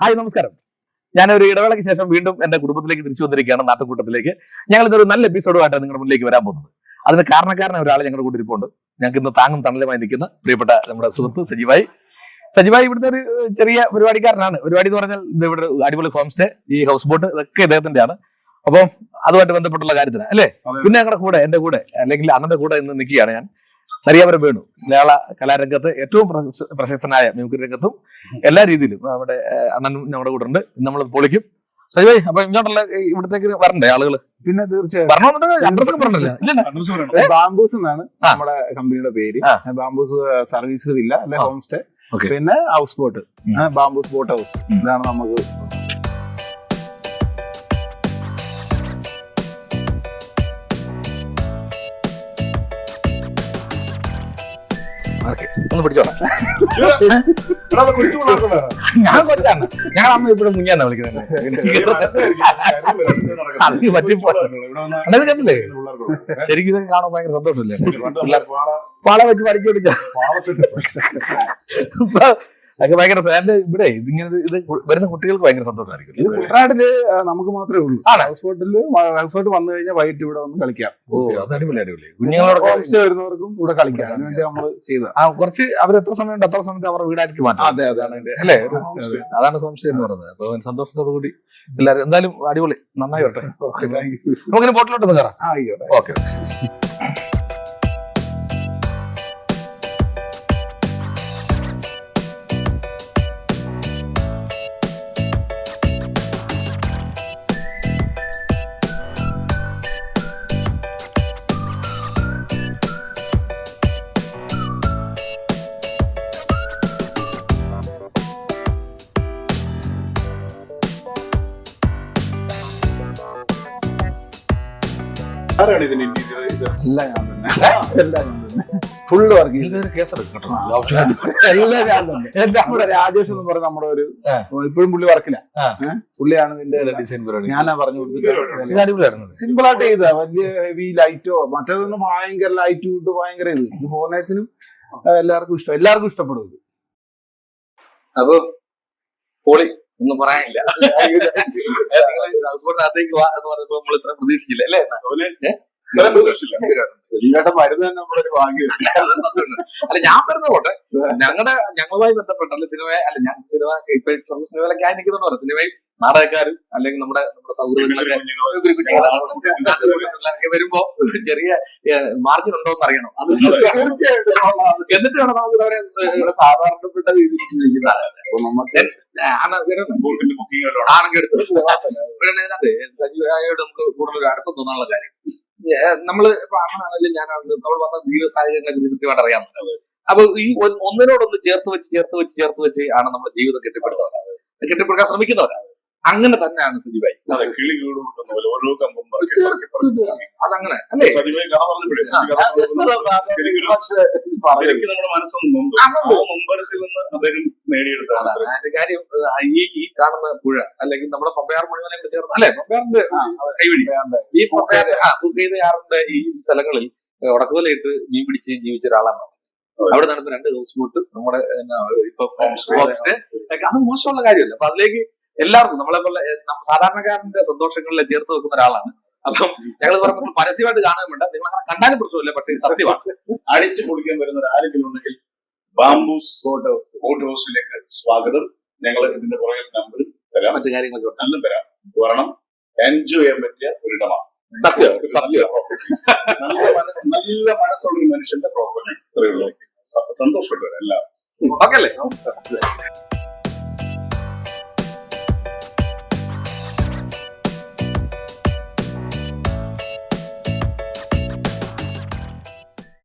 Hi നമസ്കാരം. ഞാൻ ഒരു ഇടവേളയ്ക്ക് ശേഷം വീണ്ടും എന്റെ കുടുംബത്തിലേക്ക് തിരിച്ചു വന്നിരിക്കുകയാണ് നാട്ടുകൂട്ടത്തിലേക്ക്. ഞങ്ങൾ ഇന്നൊരു നല്ല എപ്പിസോഡുമായിട്ട് നിങ്ങളുടെ മുന്നിലേക്ക് വരാൻ പോകുന്നത്. അതിന് കാരണക്കാരനായ ഒരാൾ ഞങ്ങളുടെ കൂടെ ഇരിപ്പുണ്ട് ഞങ്ങൾക്ക് ഇന്ന് താങ്ങും തണലുമായി നിൽക്കുന്ന പ്രിയപ്പെട്ട നമ്മുടെ സുഹൃത്ത് സജീവായി സജീവായി ഇവിടുത്തെ ഒരു ചെറിയ പരിപാടിക്കാരനാണ്. പരിപാടി എന്ന് പറഞ്ഞാൽ ഇത് ഇവിടെ അടിപൊളി ഹോം സ്റ്റേ ഈ ഹൗസ് ബോട്ട് ഇതൊക്കെ ഇദ്ദേഹത്തിന്റെയാണ് അപ്പം അതുമായിട്ട് ബന്ധപ്പെട്ടുള്ള കാര്യത്തിന് അല്ലേ? പിന്നെ ഞങ്ങളുടെ കൂടെ എന്റെ കൂടെ അല്ലെങ്കിൽ അണ്ണന്റെ കൂടെ ഇന്ന് നിൽക്കുകയാണ് ഞാൻ. നരിയാപുരം വേണു. മലയാള കലാരംഗത്ത് ഏറ്റവും പ്രശസ്ത- പ്രശസ്തനായ മിമിക്രി രംഗത്തും എല്ലാ രീതിയിലും നമ്മുടെ അണ്ണൻ അണ്ണനും നമ്മുടെ കൂടെ ഉണ്ട് നമ്മൾ പൊളിക്കും. സജീവായി അപ്പൊ ഇങ്ങോട്ടുള്ള ഈ ഇവിടത്തേക്ക് വരണ്ടേ ആളുകൾ പിന്നെ തീർച്ചയായും. ബാംബൂസ് എന്നാണ്. നമ്മുടെ കമ്പനിയുടെ പേര്. ബാംബൂസ് സർവീസ് ഇല്ല അല്ലെ. Home stay. Okay. പിന്നെ house boat. Bamboos boat house. ഇതാണ് നമുക്ക് ഒന്ന് പിടിച്ചോളാം. ഞാൻ കൊച്ചാണ്. ഞാൻ അമ്മ ഇവിടെ മുങ്ങിയാന്നാ വിളിക്കുന്നത്. പറ്റിപ്പോ കണ്ടില്ലേ ശരിക്കും ഇതൊക്കെ കാണാൻ ഭയങ്കര സന്തോഷമില്ലേ? പാള വെച്ച് പഠിച്ചു പിടിച്ച അതൊക്കെ ഭയങ്കര ഇവിടെ ഇതിങ്ങനെ ഇത് വരുന്ന കുട്ടികൾക്ക് ഭയങ്കര സന്തോഷമായിരിക്കും ഇത് കുട്ടനാട്ടിൽ നമുക്ക് മാത്രമേ ഉള്ളൂ? ഹൗസ് ബോട്ടിൽ ഹൗസ് ബോട്ട് വന്നു കഴിഞ്ഞാൽ വൈകിട്ട് ഇവിടെ വന്ന് കളിക്കാം. ഓ അത് അടിപൊളി അടിപൊളി. കുഞ്ഞുങ്ങളോട് ഹോംസ് വരുന്നവർക്കും ഇവിടെ കളിക്കാം. അതിന് വേണ്ടി നമ്മൾ ചെയ്ത ആ കുറച്ച് അവർ എത്ര സമയം ഉണ്ട് അത്ര സമയത്ത് അവരുടെ വീടായിരിക്കും മാറ്റാം. അതെ അതെ അതാണ് അല്ലേ? അതാണ് ഹോംസ് എന്ന് പറയുന്നത്. അപ്പൊ സന്തോഷത്തോടു കൂടി എല്ലാവരും എന്തായാലും അടിപൊളി. നന്നായി വരട്ടെ. ഓക്കെ താങ്ക് യു നമുക്കിനി ബോട്ടിലോട്ട് ഒന്ന് കയറാം. ആയിക്കോട്ടെ. ഓക്കെ ആരാണ് ഇതിന് ഇന്റീരിയർ എല്ലാം ഞാൻ തന്നെ. എല്ലാം ഞാൻ തന്നെ. ഫുള്ള് വർക്ക് ചെയ്തു. ഇതൊരു കേസെടുക്കും കേട്ടോ ഓപ്ഷൻ എല്ലാം ഞാൻ തന്നെ. നമ്മുടെ രാജേഷ് എന്ന് പറഞ്ഞ നമ്മുടെ ഒരു ഇപ്പോഴും പുള്ളി വർക്കില്ല. പുള്ളിയാണ് ഇതിന്റെ ഡിസൈൻ പരിപാടി ഞാനാ പറഞ്ഞു കൊടുത്തിട്ട് സിമ്പിൾ ആയിട്ട് ചെയ്ത. വലിയ ഹെവി ലൈറ്റോ മറ്റേതൊന്നും ഭയങ്കര ലൈറ്റ് ഇട്ട് ഭയങ്കര ഇത്. ഇത് ഫോറിനേഴ്സിനും എല്ലാവർക്കും ഇഷ്ടം. എല്ലാവർക്കും ഇഷ്ടപ്പെടും ഇത്. അപ്പൊ പൊളി ഒന്നും പറയാനില്ല. അതുകൊണ്ടത്തേക്ക് വാ എന്ന് പറഞ്ഞപ്പോ നമ്മൾ ഇത്ര പ്രതീക്ഷിച്ചില്ല അല്ലേ? മരുന്ന് തന്നെ അല്ല ഞാൻ പറഞ്ഞ പോട്ടെ ഞങ്ങളുടെ ഞങ്ങളുമായി ബന്ധപ്പെട്ട അല്ല സിനിമ അല്ല ഞാൻ സിനിമ ഇപ്പൊ കുറച്ച് സിനിമയിലൊക്കെ ആയി നിൽക്കുന്നുണ്ട് പറഞ്ഞു. സിനിമയും നാടകക്കാരും അല്ലെങ്കിൽ നമ്മുടെ നമ്മുടെ സൗഹൃദങ്ങളൊക്കെ വരുമ്പോ ചെറിയ മാർജിൻ ഉണ്ടോ എന്ന് അറിയണം. അത് എന്നിട്ട് വേണം നമുക്ക് അവരെ സാധാരണപ്പെട്ട രീതിയിൽ ആണെങ്കിൽ എടുത്ത് സജീവായോട് നമുക്ക് കൂടുതൽ അടുപ്പം തോന്നാനുള്ള കാര്യം. ഇപ്പൊ അങ്ങനാണെങ്കിലും ഞാനാണെങ്കിലും നമ്മൾ വന്ന ജീവിത സാഹചര്യങ്ങളെ കുറിച്ച് കൃത്യമായിട്ട് അറിയാവുന്നത് അപ്പൊ ഈ ഒന്നിനോടൊന്ന് ചേർത്ത് വെച്ച് ചേർത്ത് വെച്ച് ചേർത്ത് വെച്ച് ആണ് നമ്മുടെ ജീവിതം കെട്ടിപ്പടുത്തവരാണ് കെട്ടിപ്പടുക്കാൻ ശ്രമിക്കുന്നവരാണ് അങ്ങനെ തന്നെയാണ് സജീവായി ഓരോ കമ്പും അതങ്ങനെ അല്ലേ പക്ഷേ നമ്മുടെ മനസ്സൊന്നും. നൊമ്പരത്തിൽ നിന്ന് അദ്ദേഹം അതിന്റെ കാര്യം ഈ ഈ കാണുന്ന പുഴ അല്ലെങ്കിൽ നമ്മുടെ പമ്പയാർ മണിമലയും കൂടെ ചേർന്ന് അല്ലെ? പമ്പയാറിന്റെ കൈവിടി ഈ പമ്പയാർ ആറിന്റെ ഈ സ്ഥലങ്ങളിൽ ഉടക്കുതലയിട്ട് മീൻ പിടിച്ച് ജീവിച്ച ഒരാളാണ് അവിടെ നടന്ന രണ്ട് ഹൗസ് ബോട്ട് നമ്മുടെ ഇപ്പൊ അത് മോശമുള്ള കാര്യമല്ല. അപ്പൊ അതിലേക്ക് എല്ലാവർക്കും നമ്മളെ പോലെ നമ്മ- സാധാരണക്കാരന്റെ സന്തോഷങ്ങളിൽ ചേർത്ത് വെക്കുന്ന ഒരാളാണ്. അപ്പം ഞങ്ങൾ പറഞ്ഞപ്പോൾ പരസ്യമായിട്ട് കാണാൻ വേണ്ട നിങ്ങൾ അങ്ങനെ കണ്ടാലും പ്രശ്നമില്ല പക്ഷേ ഇത് സത്യമാണ്. അടിച്ചു പൊളിക്കാൻ വരുന്ന ആരെങ്കിലും ഉണ്ടെങ്കിൽ ബാംബൂസ് ബോട്ട് ഹൗസ് ബോട്ട് ഹൗസിലേക്ക് സ്വാഗതം. ഞങ്ങൾ ഇതിന്റെ പുറകിൽ നമ്പർ തരാം. മറ്റു കാര്യങ്ങളൊക്കെ. നല്ല തരാം. വരണം എൻജോയ് ചെയ്യാൻ പറ്റിയ ഒരിടമാണ്. സത്യം സത്യം നല്ല നല്ല മനസ്സുള്ള ഒരു മനുഷ്യന്റെ പ്രോപ്പർട്ടി ഇത്രയുള്ളൂ സന്തോഷപ്പെട്ടു എല്ലാവർക്കും ഓക്കെ അല്ലേ?